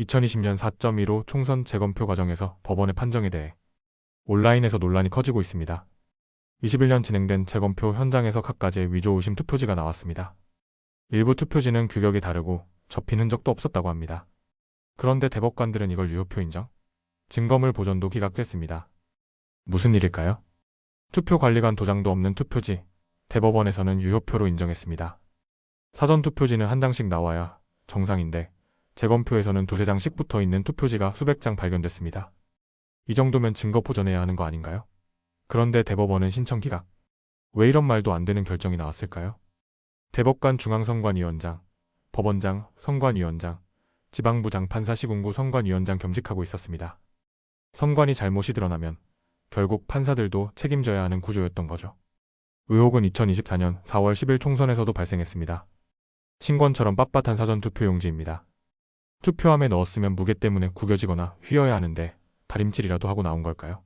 2020년 4.15 총선 재검표 과정에서 법원의 판정에 대해 온라인에서 논란이 커지고 있습니다. 21년 진행된 재검표 현장 에서 각가지의 위조 의심 투표지가 나왔습니다. 일부 투표지는 규격이 다르고 접힌 흔적도 없었다고 합니다. 그런데 대법관들은 이걸 유효표 인정? 증거물 보존도 기각됐습니다. 무슨 일일까요? 투표관리관 도장도 없는 투표지, 대법원에서는 유효표로 인정했습니다. 사전 투표지는 한 장씩 나와야 정상인데 재검표에서는 두세 장씩 붙어 있는 투표지가 수백 장 발견됐습니다. 이 정도면 증거 보존해야 하는 거 아닌가요? 그런데 대법원은 신청 기각. 왜 이런 말도 안 되는 결정이 나왔을까요? 대법관 중앙선관위원장, 법원장, 선관위원장, 지방부 장 판사 시군구 선관위원장 겸직하고 있었습니다. 선관위 잘못이 드러나면 결국 판사들도 책임져야 하는 구조였던 거죠. 의혹은 2024년 4월 10일 총선에서도 발생했습니다. 신권처럼 빳빳한 사전 투표 용지입니다. 투표함에 넣었으면 무게 때문에 구겨지거나 휘어야 하는데 다림질이라도 하고 나온 걸까요?